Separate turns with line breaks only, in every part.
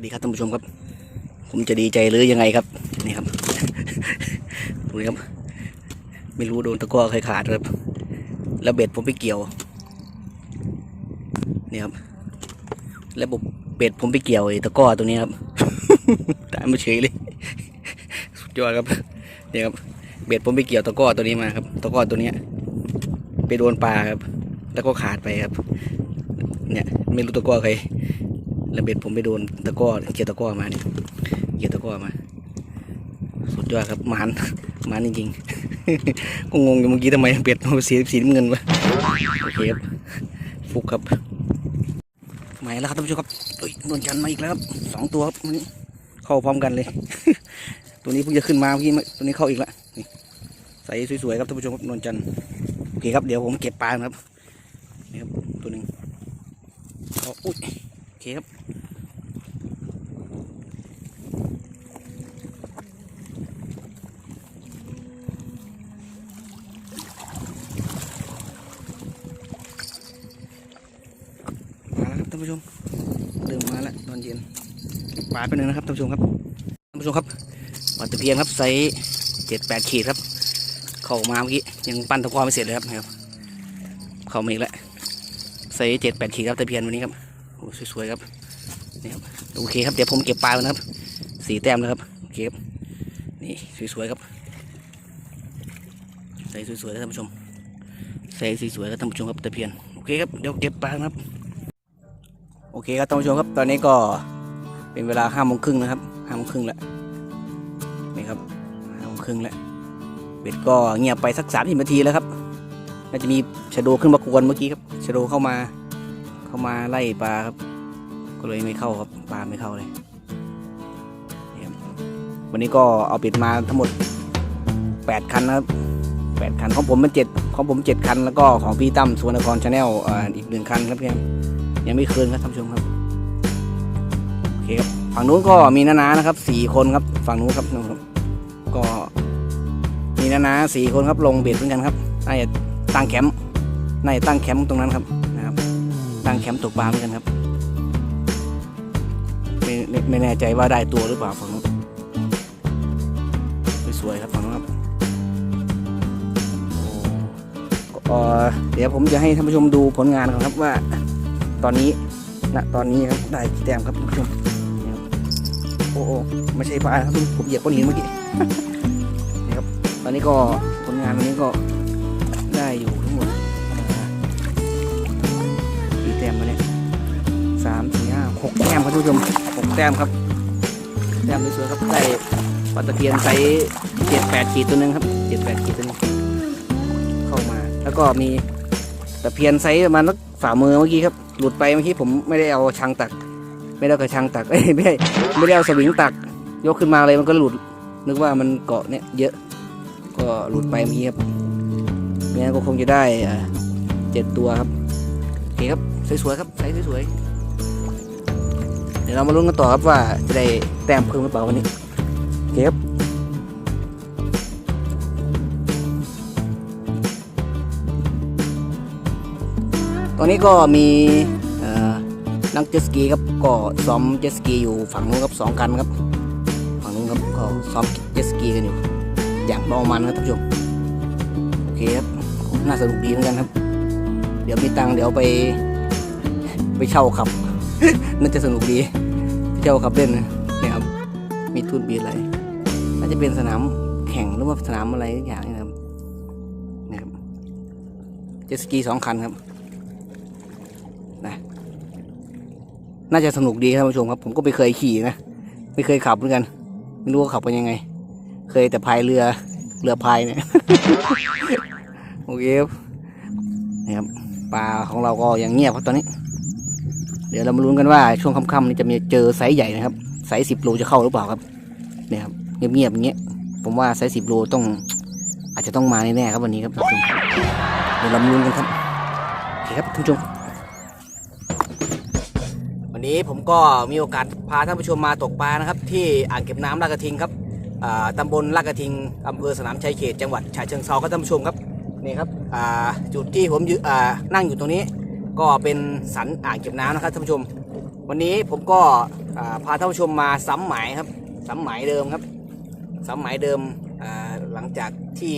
วัสดีครับท่านผู้ชมครับ ผมจะดีใจหรือยังไงครับนี่ครับดูครับ ไม่รู้โดนตะก้อใครขาดครับแล้วเบ็ดผมไปเกี่ยวนี่ครับแล้วบบเบ็ดผมไปเกี่ยวไอ้ตะก้อตัวนี้ครับตายมาเฉยเลยสุดยอดครับนี่ครับเบ็ดผมไปเกี่ยวตะก้อตัวนี้มาครับ ตะก้อตัวเนี้ยไปโดนปลาครับ แล้วก็ขาดไปครับ เนี่ย ไม่รู้ตะก้อใคร แล้วเบ็ดผมไปโดนตะก้อเกี่ยวตะก้อมาเนี่ยเกี่ยวตะก้อมา สุดยอดครับมันมันจริงๆก็งงอยู่เมื่อกี้ทำไมเบ็ดมันสีสีน้ำเงินวะโอเคครับฟุกครับมาแล้วครับท่านผู้ชมครับเฮ้ยนจันทร์มาอีกแล้วครับสองตัวครับนี้เข้าพร้อมกันเลย ตัวนี้เพิ่งจะขึ้นมาเมื่อกี้ตัวนี้เข้าอีกแล้วนี่ใส่สวยๆครับท่านผู้ชมครับนจันทร์โอเคครับเดี๋ยวผมเก็บปลาครับนี่ครับตัวหนึ่งอาอุ้ย เคครับมาแล้วครับท่านผู้ชมเริ่มมาแล้วตอนเย็นปลาไปหนึ่งนะครับท่านผู้ชมครับท่านผู้ชมครับปลาตะเพียนครับไซส์เจ็ดแปดขีดครับ เข้ามาเมื่อกี้ยังปั้นตะกร้อไม่เสร็จเลยครับนะครับ เข้ามาอีกแล้วไซส์เจ็ดแปดขีดครับตะเพียนวันนี้ครับ สวยๆครับนี่ครับโอเคครับเดี๋ยวผมเก็บปลาแล้วนะครับสีแต้มนะครับโอเคครับนี่สวยๆครับใส่สวยๆครับท่านผู้ชมใส่สวยๆครับท่านผู้ชมครับตะเพียนโอเคครับเดี๋ยวเก็บปลาครับ โอเคครับท่านผู้ชมครับ ตอนนี้ก็เป็นเวลาห้าโมงครึ่งนะครับห้าโมงครึ่งแล้วนี่ครับห้าโมงครึ่งแล้วเบ็ดก็เงียบไปสักสามสิบนาทีแล้วครับน่าจะมีชะโดขึ้นมากวนเมื่อกี้ครับชะโดเข้ามา เข้ามาไล่ปลาครับ ก็เลยไม่เข้าครับปลาไม่เข้าเลยวันนี้ก็เอาปิดมาทั้งหมด 8 คันนะครับ8คันของผมมันเจ็ดของผมเจ็ดคัน แล้วก็ของพี่ตั้มสุวรรณครชาแนลอีกหนึ่งคันครับพียงยังไม่คืนครับท่านผู้ชมครับโอเคครับฝั่งนู้นก็มีนานานะครับสี่คนครับฝั่งนู้นครับนครับก็มีนานาสี่คนครับลงเบ็ดเหมือนกันครับน่าจะตั้งแคมป์น่าจะตั้งแคมป์ตรงนั้นครับ ตั้งแคมป์ตกปลาเหมือนกันครับไม่ไม่ไม่แน่ใจว่าได้ตัวหรือเปล่าฝั่งนู้นสวยครับฝั่งนู้นครับเดี๋ยวผมจะให้ท่านผู้ชมดูผลงานก่อนครับว่า ตอนนี้ณตอนนี้ครับได้กี่แต้มครับท่านผู้ชมโอ้โอ้ไม่ใช่ปลาครับผมเหยียบก้อนหินเมื่อกี้นี่ครับ ตอนนี้ก็ผลงานวันนี้ก็ได้อยู่ มมาเนี่ยสามสี่ห้าหกแต้มครับท่านผู้ชมหกแต้มครับแต้มสวยๆครับได้ปลาตะเพียนไซส์เจ็ดแปดขีดตัวหนึงครับเจ็ดแปดขีดตัวนึงเข้ามา แล้วก็มีตะเพียนไซส์ประมาณสักฝ่ามือเมื่อกี้ครับหลุดไปเมื่อกี้ผมไม่ได้เอาชังตัก ไม่ได้เอากระชังตักไม่ได้ไม่ได้เอาสวิงตัก ยกขึ้นมาเลยมันก็หลุด นึกว่ามันเกาะเนี่ยเยอะ ก็หลุดไปเมื่อกี้ครับไม่งั้นก็คงจะได้เจ็ดตัวครับโอเคครับ สวยๆครับไซส์สวยๆเดี๋ยวเรามาลุ้นกันต่อครับว่าจะได้แต้มเพิ่มหรือเปล่าวันนี้โอเคครับตอนนี้ก็มีนักเจสกีครับก็ซ้อมเจสกีอยู่ฝั่งนู้นครับสองคันครับฝั่งนู้นครับก็ซ้อมเจสกีกันอยู่ อย่างเมามันครับท่านผู้ชมโอเคครับน่าสนุกดีเหมือนกันครับ เดี๋ยวมีตังเดี๋ยวไป ไปเช่าขับ น่าจะสนุกดีพี่เจ้าขับเล่นนะครับ มีทุนบีอะไรน่าจะเป็นสนามแข่งหรือว่าสนามอะไรอย่างนี่นะครับนี่ครับเจสกีสองคันครับนะน่าจะสนุกดีครับท่านผู้ชมครับ ผมก็ไม่เคยขี่นะไม่เคยขับเหมือนกัน ไม่รู้ว่าขับเป็นยังไง เคยแต่พายเรือเรือพายเนี่ยโอเคครับนี่ครับปลาของเราก็ยังเงียบครับตอนนี้ เดี๋ยวเรามาลุ้นกันว่าช่วงค่ำๆนี้จะมีเจอไซส์ใหญ่นะครับไซส์สิบโลจะเข้าหรือเปล่าครับเนี่ยครับเงียบๆอย่างเงี้ยผมว่าไซส์สิบโลต้อง อาจจะต้องมาแน่ๆครับวันนี้ครับท่านเดี๋ยวเรามาลุ้นกันครับโอเคครับท่านผู้ชมวันนี้ผมก็มีโอกาสพาท่านผู้ชมมาตกปลานะครับ ที่อ่างเก็บน้ำลากระทิงครับอ่าตำบลลาดกระทิงอำเภอสนามชัยเขตจังหวัดฉะเชิงเทราครับท่านผู้ชมครับนี่ครับอ่าจุดที่ผมยืนอ่านั่งอยู่ตรงนี้ ก็เป็นสันอ่างเก็บน้ำนะครับท่านผู้ชม วันนี้ผมก็พาท่านผู้ชมมาซ้ำหมายครับซ้ำหมายเดิมครับซ้ำหมายเดิมหลังจากที่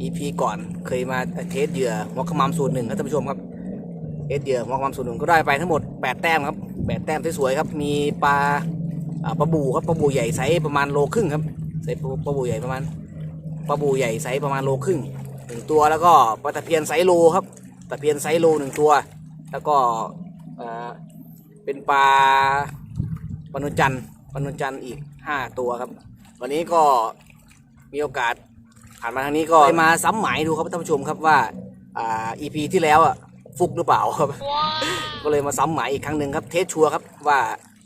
EP ก่อนเคยมาเทสเหยื่อหัวขมามสูตรหนึ่งครับท่านผู้ชมครับเทสเหยื่อหัวขมามสูตรหนึ่งก็ได้ไปทั้งหมด 8 แต้มครับ8แต้มสวยๆครับมีปลาปลาบูครับปลาบูใหญ่ไซส์ประมาณโลครึ่งครับไซส์ปลาบูใหญ่ประมาณปลาบูใหญ่ไซส์ประมาณโลครึ่งหนึ่งตัวแล้วก็ปลาตะเพียนไซส์โลครับตะเพียนไซส์โลหนึ่งตัว แล้วก็อ่าเป็นปลาปนุจันทร์ปนุจันทร์อีก 5 ตัวครับ วันนี้ก็มีโอกาสผ่านมาทางนี้ก็ไปมาซ้ำหมายดูครับท่านผู้ชมครับว่าอ่า EP ที่แล้วอะฟุกหรือเปล่าครับ ก็เลยมาซ้ำหมายอีกครั้งหนึ่งครับ เทสชัวร์ครับว่า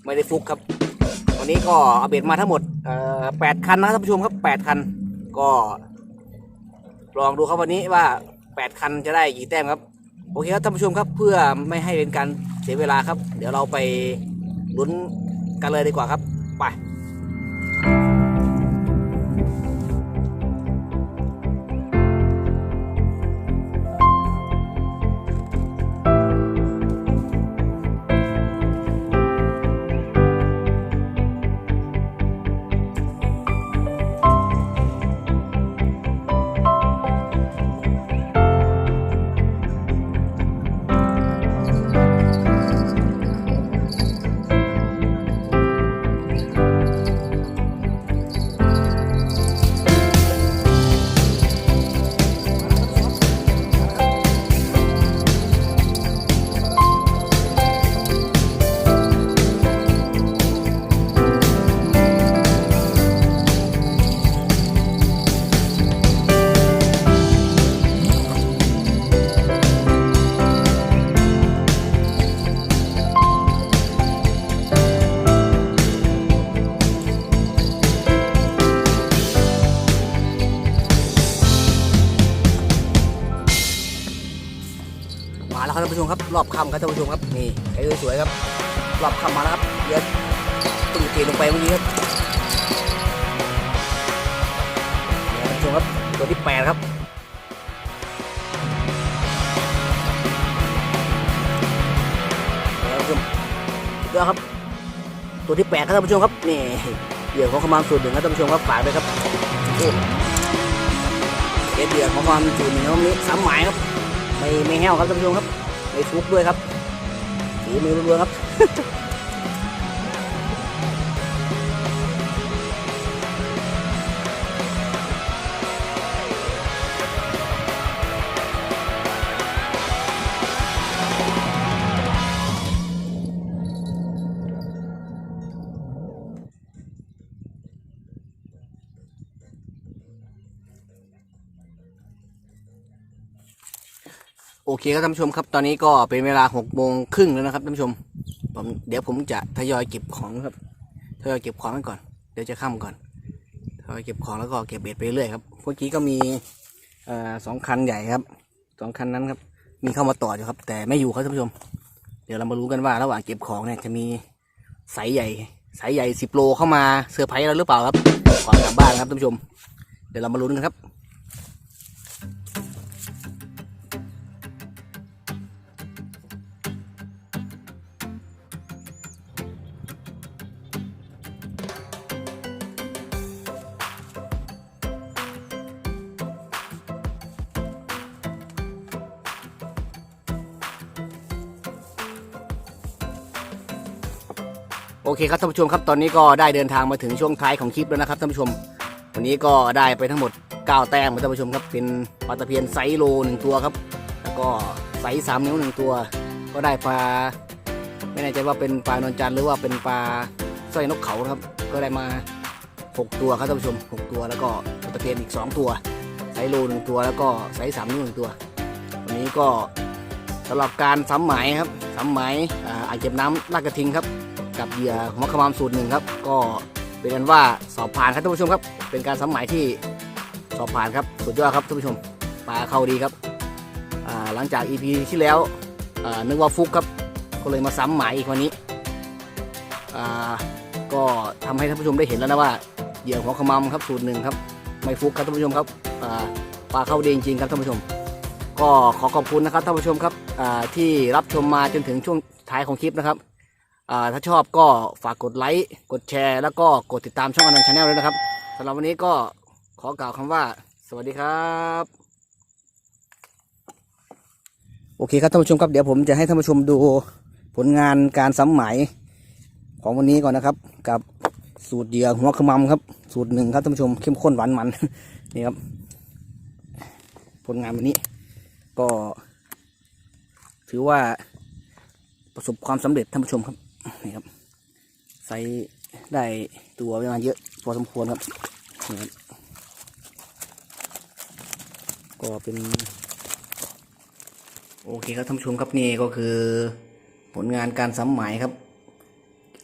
ไม่ได้ฟุกครับ วันนี้ก็เอาเบ็ดมาทั้งหมดเอ่อแปดคันนะครับท่านผู้ชมครับแปดคัน ก็ ลองดูครับวันนี้ว่าแปดคันจะได้กี่แต้มครับ โอเคครับท่านผู้ชมครับเพื่อไม่ให้เป็นการเสียเวลาครับ เดี๋ยวเราไปลุ้นกันเลยดีกว่าครับ ไปาแล้วครับท่านผู้ชมครับ รอบคำครับท่านผู้ชมครับ นี่ไอ้สวยๆครับ รอบคำมาแล้วครับเดี๋ยวตึงเกลงไปเมื่อกี้ครับนี่ครับท่านผู้ชมครับ ตัวที่แปดครับนี่ครับท่านผู้ชมสุดยอดครับ ตัวที่แปดครับท่านผู้ชมครับ นี่เหยื่อของขมามสูตรหนึ่งครับท่านผู้ชมครับ ฝากด้วยครับเด็ดเหยื่อของขมามสูตรหนึ่งนี้สามหมายครับ ไม่ไม่แห้วครับท่านผู้ชมครับ ไม่ฟุกด้วยครับสีมือล้วนๆครับ โอเคครับท่านผู้ชมครับตอนนี้ก็เป็นเวลาหกโมงครึ่งแล้วนะครับท่านผู้ชมผมเดี๋ยวผมจะทยอยเก็บของครับทยอยเก็บของไว้ก่อนเดี๋ยวจะค่ำก่อนทยอยเก็บของแล้วก็เก็บเบ็ดไปเรื่อยครับเมื่อกี้ก็มีสองคันใหญ่ครับสองคันนั้นครับ มีเข้ามาต่ออยู่ครับ แต่ไม่อยู่ครับท่านผู้ชม เดี๋ยวเรามารู้กันว่าระหว่างเก็บของเนี่ยจะมีสายใหญ่สายใหญ่สิบโลเข้ามาเซอร์ไพรส์เราหรือเปล่าครับก่อนกลับบ้านครับท่านผู้ชม เดี๋ยวเรามาลุ้นกันครับ โอเคครับท่านผู้ชมครับตอนนี้ก็ได้เดินทางมาถึงช่วงท้ายของคลิปแล้วนะครับท่านผู้ชม วันนี้ก็ได้ไปทั้งหมด 9 แต้มครับท่านผู้ชมครับเป็นปลาตะเพียนไซโลหนึ่งตัวครับ แล้วก็ไซส์สามนิ้วหนึ่งตัว ก็ได้ปลาไม่แน่ใจว่าเป็นปลานวลจันหรือว่าเป็นปลาสร้อยนกเขาครับ ก็ได้มา 6 ตัวครับท่านผู้ชม 6 ตัวแล้วก็ปลาตะเพียนอีก 2 ตัวไซโลหนึ่งตัวแล้วก็ไซส์สามนิ้วหนึ่งตัว วันนี้ก็สำหรับการซ้ำหมครับซ้ำหมอ่าอ่างเก็บน้ำลาดกระทิงครับ กับเหยื่อหัวขมามสูตรหนึ่งครับ ก็เป็นอันว่าสอบผ่านครับท่านผู้ชมครับ เป็นการสมัยที่สอบผ่านครับสุดยอดครับท่านผู้ชมปลาเข้าดีครับหลังจาก EP ที่แล้วนึกว่าฟุกครับก็เลยมาซ้ำหมายอีกวันนี้ก็ทำให้ท่านผู้ชมได้เห็นแล้วนะว่าเหยื่อหัวขมามครับสูตรหนึ่งครับไม่ฟุกครับท่านผู้ชมครับปลาเข้าดีจริงๆครับท่านผู้ชม ก็ขอขอบคุณนะครับท่านผู้ชมครับที่รับชมมาจนถึงช่วงท้ายของคลิปนะครับ ถ้าชอบก็ฝากกดไลค์ กดแชร์ แล้วก็กดติดตามช่องอนันต์ชาแนลด้วยนะครับสำหรับวันนี้ก็ขอกล่าวคำว่า สวัสดีครับ โอเคครับท่านผู้ชมครับเดี๋ยวผมจะให้ท่านผู้ชมดูผลงานการซ้ำไหมายของวันนี้ก่อนนะครับ กับสูตรเหยื่อหัวขมำครับ สูตรหนึ่งครับท่านผู้ชมเข้มข้นหวานมันนี่ครับ ผลงานวันนี้ก็ ถือว่าประสบความสำเร็จท่านผู้ชมครับ นี่ครับใส่ได้ตัวประมาณเยอะพอสมควรครับนี่ครับก็เป็นโอเคครับท่านผู้ชมครับนี่ก็คือ ผลงานการซ้ำหมายครับ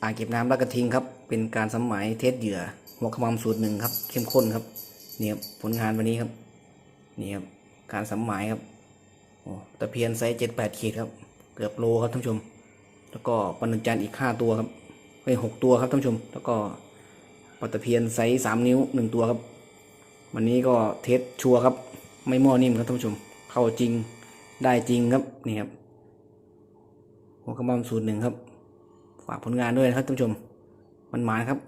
อ่างเก็บน้ำลากระทิงครับ เป็นการซ้ำหมายเทสเหยื่อหัวขมำสูตรหนึ่งครับ เข้มข้นครับนี่ครับผลงานวันนี้ครับนี่ครับการซ้ำหมายครับโอ้ตะเพียนไซส์เจ็ดแปดขีดครับ เกือบโลครับท่านผู้ชม แล้วก็ปนจานอีกห้าตัวครับไปหกตัวครับท่านผู้ชม แล้วก็ปลาตะเพียนไซส์สามนิ้วหนึ่งตัวครับ วันนี้ก็เทสชัวร์ครับ ไม่มั่วนิ่มครับท่านผู้ชม เข้าจริงได้จริงครับนี่ครับหัวขมำสูตรหนึ่งครับ ฝากผลงานด้วยนะครับท่านผู้ชมมันหมานครับ